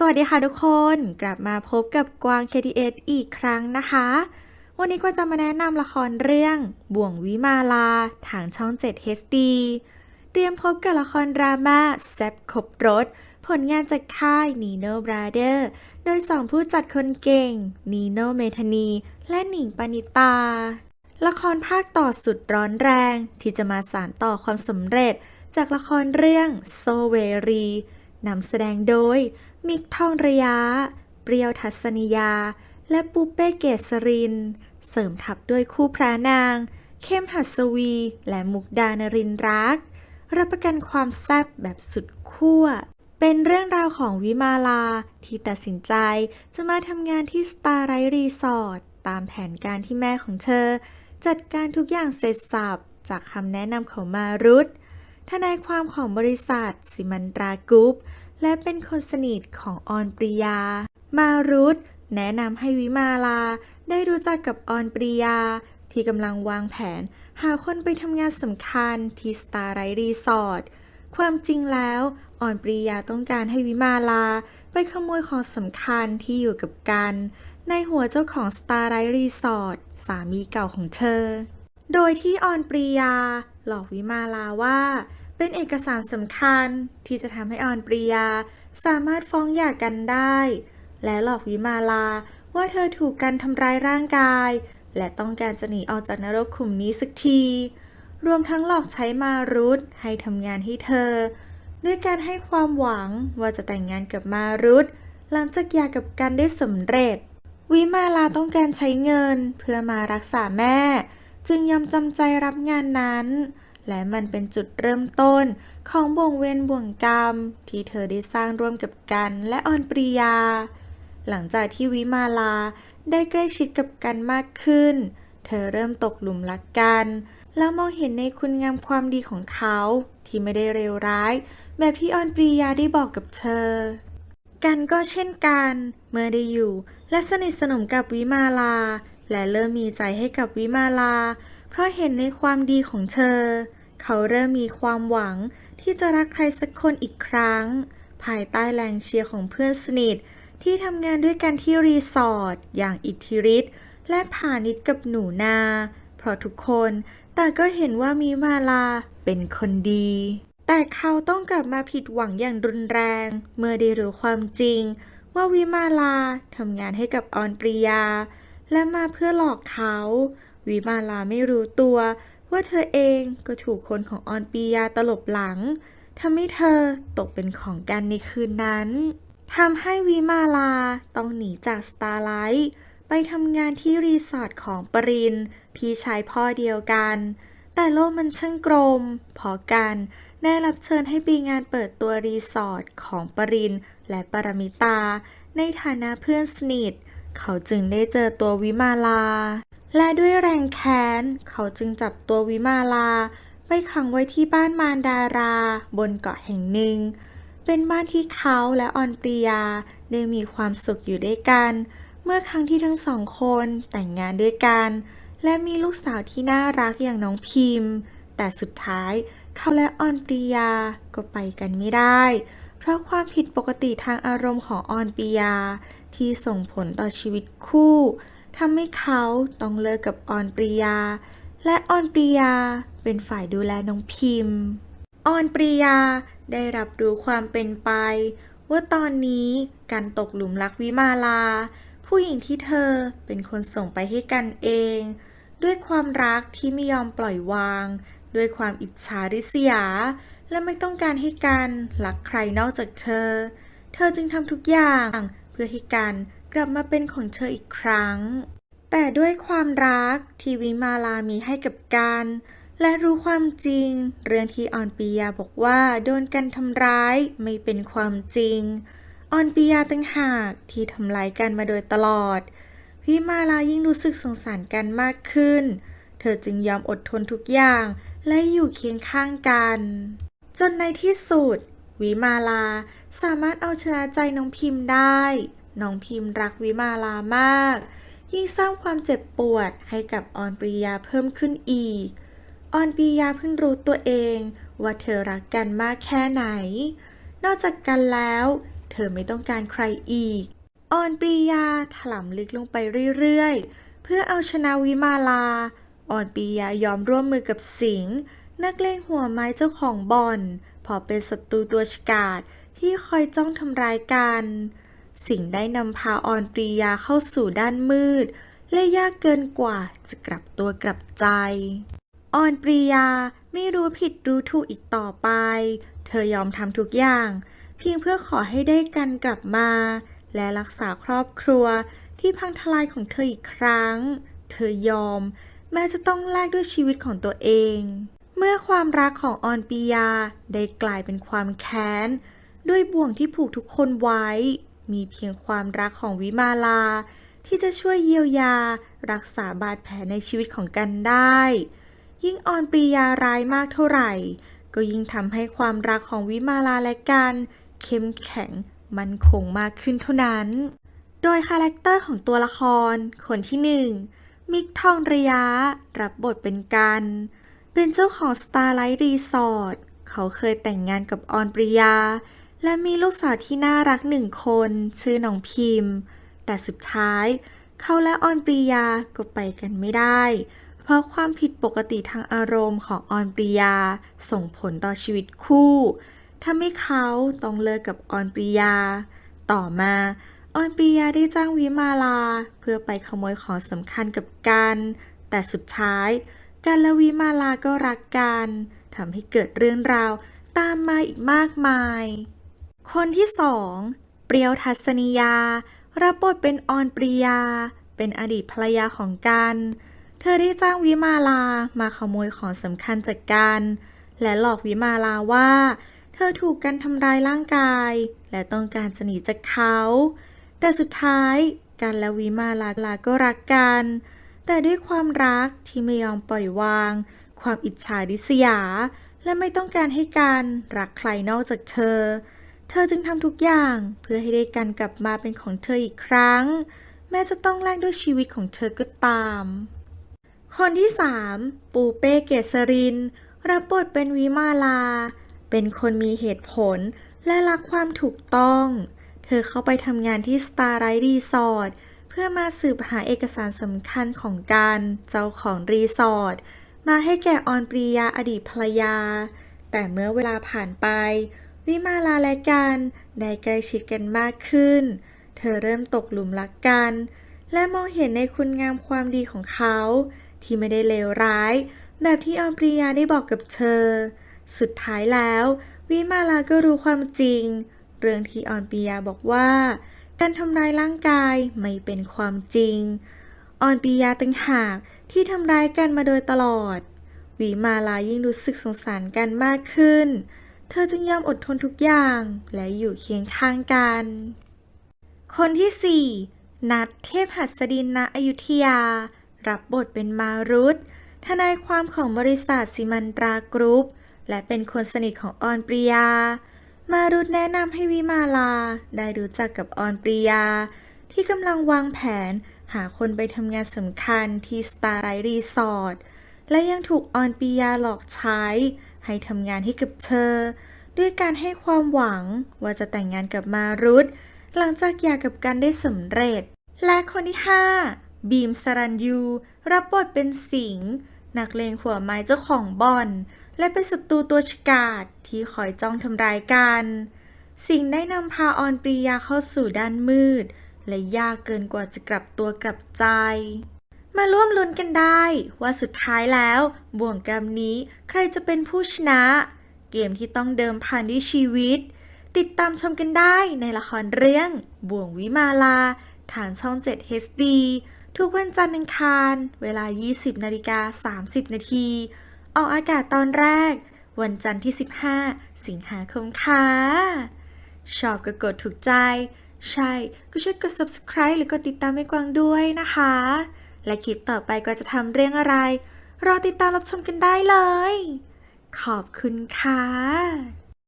สวัสดีค่ะทุกคนกลับมาพบกับกวาง KTS อีกครั้งนะคะ วันนี้ก็จะมาแนะนำละครเรื่องบ่วงวิมาลา ทางช่อง 7 HD เตรียมพบกับละครดราม่าแซบครบรถ ผลงานจากค่าย Nino Brother โดยสองผู้จัดคนเก่ง Nino เมธานี และหนิงปณิตา ละครภาคต่อสุดร้อนแรง ที่จะมาสานต่อความสำเร็จ จากละครเรื่องโซเวรีนำแสดงโดย มิกทองระยะ เปรียวทัศนียา และปูเป้เกษริน เสริมทับด้วยคู่พระนาง เข้มหัสวี และมุกดานรินรัก รับประกันความแซ่บแบบสุดขั้ว เป็นเรื่องราวของวิมาลา ที่ตัดสินใจจะมาทำงานที่สตาร์ไรรีสอร์ทตามแผนการที่แม่ของเธอ จัดการทุกอย่างเสร็จสับจากคำแนะนำของมารุตทนายความของบริษัท สิมันตรากรุ๊ป และเป็นคนสนิทของออนปริยา มารุตแนะนำให้วิมาลาได้รู้จักกับออนปริยา ที่กำลังวางแผน หาคนไปทำงานสำคัญที่สตาร์ไรรีสอร์ทความจริงแล้วออนปริยาต้องการให้วิมาลา ไปขโมยของสำคัญที่อยู่กับกัน ในหัวเจ้าของสตาร์ไรรีสอร์ทสามีเก่าของเธอ โดยที่ออนปริยา หลอกวิมาลาว่า เป็นเอกสารสำคัญที่จะทำให้ออนปริยา สามารถฟ้องหย่ากันได้ และหลอกวิมาลาว่าเธอถูกกันทำร้ายร่างกาย และต้องการจะหนีออกจากนรกขุมนี้สักที รวมทั้งหลอกใช้มารุตให้ทำงานให้เธอ ด้วยการให้ความหวังว่าจะแต่งงานกับมารุตหลังจากหย่ากับกันได้สำเร็จ วิมาลาต้องการใช้เงินเพื่อมารักษาแม่ จึงยอมจำใจรับงานนั้น และมันเป็นจุดเริ่มต้นของบ่วงเวรบ่วงกรรม ที่เธอได้สร้างร่วมกับกันและออนปริยา หลังจากที่วิมาลาได้ใกล้ชิดกับกันมากขึ้น เธอเริ่มตกหลุมรักกัน แล้วมองเห็นในคุณงามความดีของเขา ที่ไม่ได้เลวร้าย แบบที่ออนปริยาได้บอกกับเธอ กันก็เช่นกัน เมื่อได้อยู่ และสนิทสนมกับวิมาลา และเริ่มมีใจให้กับวิมาลา เพราะเห็นในความดีของเธอ เขาเริ่มมีความหวังที่จะรักใครสักคนอีกครั้ง ภายใต้แรงเชียร์ของเพื่อนสนิท ที่ทำงานด้วยกันที่รีสอร์ทอย่างอิทธิฤทธิ์และผานิชกับหนูนา เพราะทุกคนแต่ก็เห็นว่ามีมาลาเป็นคนดี แต่เขาต้องกลับมาผิดหวังอย่างรุนแรง เมื่อได้รู้ความจริง ว่าวิมาลาทำงานให้กับออนปริยา และมาเพื่อหลอกเขา วิมาลาไม่รู้ตัว ว่าเธอเองก็ถูกคนของออนปริยาตลบหลังทำให้เธอตกเป็นของกันในคืนนั้นทำให้วิมาลาต้องหนีจากสตาร์ไลท์ไปทำงานที่รีสอร์ทของปรินพี่ชายพ่อเดียวกัน แต่โลกมันช่างกลม พอกันได้รับเชิญให้ไปงานเปิดตัวรีสอร์ทของปรินและปรมิตา ในฐานะเพื่อนสนิท เขาจึงได้เจอตัววิมาลา และด้วยแรงแค้น เขาจึงจับตัววิมาลา ไปขังไว้ที่บ้านมารดารา บนเกาะแห่งหนึ่ง เป็นบ้านที่เขาและออนปริยาได้มีความสุขอยู่ด้วยกัน เมื่อครั้งที่ทั้งสองคนแต่งงานด้วยกัน และมีลูกสาวที่น่ารักอย่างน้องพิมพ์ แต่สุดท้ายเขาและออนปริยาก็ไปกันไม่ได้ เพราะความผิดปกติทางอารมณ์ของออนปริยาที่ส่งผลต่อชีวิตคู่ ทำให้เขาต้องเลิกกับออนปริยา และออนปริยาเป็นฝ่ายดูแลน้องพิมพ์ออนปริยาได้รับรู้ความเป็นไป ว่าตอนนี้การตกหลุมรักวิมาลา ผู้หญิงที่เธอเป็นคนส่งไปให้กันเอง ด้วยความรักที่ไม่ยอมปล่อยวาง ด้วยความอิจฉาริษยา และไม่ต้องการให้กันรักใครนอกจากเธอ เธอจึงทำทุกอย่างเพื่อให้กัน กลับมาเป็นของเธออีกครั้ง แต่ด้วยความรักที่วิมาลามีให้กับกัน และรู้ความจริง เรื่องที่ออนปียาบอกว่าโดนกันทำร้ายไม่เป็นความจริง ออนปียาตั้งหากที่ทำร้ายกันมาโดยตลอด วิมาลายิ่งรู้สึกสงสารกันมากขึ้น เธอจึงยอมอดทนทุกอย่างและอยู่เคียงข้างกัน จนในที่สุดวิมาลาสามารถเอาชนะใจน้องพิมพ์ได้ น้องพิมพ์รักวิมาลามาก ยิ่งสร้างความเจ็บปวดให้กับออนปริยาเพิ่มขึ้นอีก ออนปริยาเพิ่งรู้ตัวเองว่าเธอรักกันมากแค่ไหน นอกจากกันแล้ว เธอไม่ต้องการใครอีก ออนปรียาถลำลึกลงไปเรื่อยๆ เพื่อเอาชนะวิมาลา ออนปรียายอมร่วมมือกับสิงห์นักเลงหัวไม้เจ้าของบ่อนเพอเป็นศัตรูตัวฉกาจที่คอยจ้องทำร้ายกัน สิ่งได้นำพาออนปรียาเข้าสู่ด้านมืด และยากเกินกว่าจะกลับตัวกลับใจ ออนปรียาไม่รู้ผิดรู้ถูกอีกต่อไป เธอยอมทำทุกอย่าง เพียงเพื่อขอให้ได้กันกลับมา และรักษาครอบครัวที่พังทลายของเธออีกครั้ง เธอยอม แม้จะต้องแลกด้วยชีวิตของตัวเอง เมื่อความรักของออนปียาได้กลายเป็นความแค้น ด้วยบ่วงที่ผูกทุกคนไว้ มีเพียงความรักของวิมาลา ที่จะช่วยเยียวยา รักษาบาดแผลในชีวิตของกันได้ ยิ่งออนปรียาร้ายมากเท่าไหร่ ก็ยิ่งทำให้ความรักของวิมาลาและกันเข้มแข็งมั่นคงมากขึ้นเท่านั้น โดยคาแรคเตอร์ของตัวละคร คนที่หนึ่งมิกทองระยะ รับบทเป็นกัน เป็นเจ้าของ Starlight Resort เขาเคยแต่งงานกับออนปริยา และมีลูกสาวที่น่ารักหนึ่งคน ชื่อน้องพิมพ์ แต่สุดท้ายเขาและออนปริยาก็ไปกันไม่ได้ เพราะความผิดปกติทางอารมณ์ของออนปริยาส่งผลต่อชีวิตคู่ทำให้เขาต้องเลิกกับออนปริยา ต่อมาออนปริยาได้จ้างวิมาลา เพื่อไปขโมยของสำคัญกับกัน แต่สุดท้ายกันและวิมาลาก็รักกันทำให้เกิดเรื่องราวตามมาอีกมากมาย คนที่สองเปรียวทัศนียา รับบทเป็นออนปริยา เป็นอดีตภรรยาของกัน เธอได้จ้างวิมาลามาขโมยของสำคัญจากกัน และหลอกวิมาลาว่า เธอถูกกันทำร้ายร่างกาย และต้องการจะหนีจากเขา แต่สุดท้ายกันและวิมาลาลาก็รักกัน แต่ด้วยความรักที่ไม่ยอมปล่อยวาง ความอิจฉาริษยา และไม่ต้องการให้การรักใครนอกจากเธอ เธอจึงทำทุกอย่างเพื่อให้ได้กันกลับมาเป็นของเธออีกครั้ง แม้จะต้องแลกด้วยชีวิตของเธอก็ตาม คนที่สามปูเป้เกษริน รับบทเป็นวิมาลา เป็นคนมีเหตุผลและรักความถูกต้อง เธอเข้าไปทำงานที่ Starlight Resort เพื่อมาสืบหาเอกสารสำคัญของการเจ้าของรีสอร์ทมาให้แก่ออนปรียาอดีตภรรยา แต่เมื่อเวลาผ่านไป วิมาลาและกันได้ใกล้ชิดกันมากขึ้น เธอเริ่มตกหลุมรักกัน และมองเห็นในคุณงามความดีของเขา ที่ไม่ได้เลวร้าย แบบที่ออนปรียาได้บอกกับเธอ สุดท้ายแล้ว วิมาลาก็รู้ความจริง เรื่องที่ออนปรียาบอกว่า การทำร้ายร่างกายไม่เป็นความจริงออนปียาตั้งหากที่ทำร้ายกันมาโดยตลอดวิมาลายิ่งรู้สึกสงสารกันมากขึ้น เธอจึงยอมอดทนทุกอย่างและอยู่เคียงข้างกัน คนที่4นัดเทพหัสดินณอยุธยา รับบทเป็นมารุตทนายความของบริษัทสิมันตรากรุ๊ป และเป็นคนสนิทของออนปริยา มารุตแนะนำให้วิมาลาได้รู้จักกับออนปริยา ที่กำลังวางแผนหาคนไปทำงานสำคัญที่ Starlight Resort และยังถูกออนปรยาหลอกใช้ ให้ทำงานให้กับเธอ ด้วยการให้ความหวังว่าจะแต่งงานกับมารุตหลังจากหย่ากับกันได้สำเร็จ และคนที่ 5 บีมสรัญยู รับบทเป็นสิงห์นักเลงหัวไม้เจ้าของบ่อน และเป็นศัตรูตัวฉกาจที่คอยจ้องทำร้ายกัน สิงห์ได้นำพาออนปรียาเข้าสู่ด้านมืด และยากเกินกว่าจะกลับตัวกลับใจ มาร่วมลุ้นกันได้ ว่าสุดท้ายแล้ว บ่วงกรรมนี้ใครจะเป็นผู้ชนะ เกมที่ต้องเดิมพันด้วยชีวิต ติดตามชมกันได้ในละครเรื่องบ่วงวิมาลาทางช่อง 7 HD ทุกวันจันทร์อังคาร เวลา 20นาฬิกา30 นาที ออกอากาศตอนแรก วันจันทร์ที่ 15 สิงหาคมค่ะ ชอบก็กดถูกใจ ใช่ ก็ช่วยกด subscribe หรือกดติดตามให้กวางด้วยนะคะ และคลิปต่อไปก็จะทำเรื่องอะไร รอติดตามรับชมกันได้เลย ขอบคุณค่ะ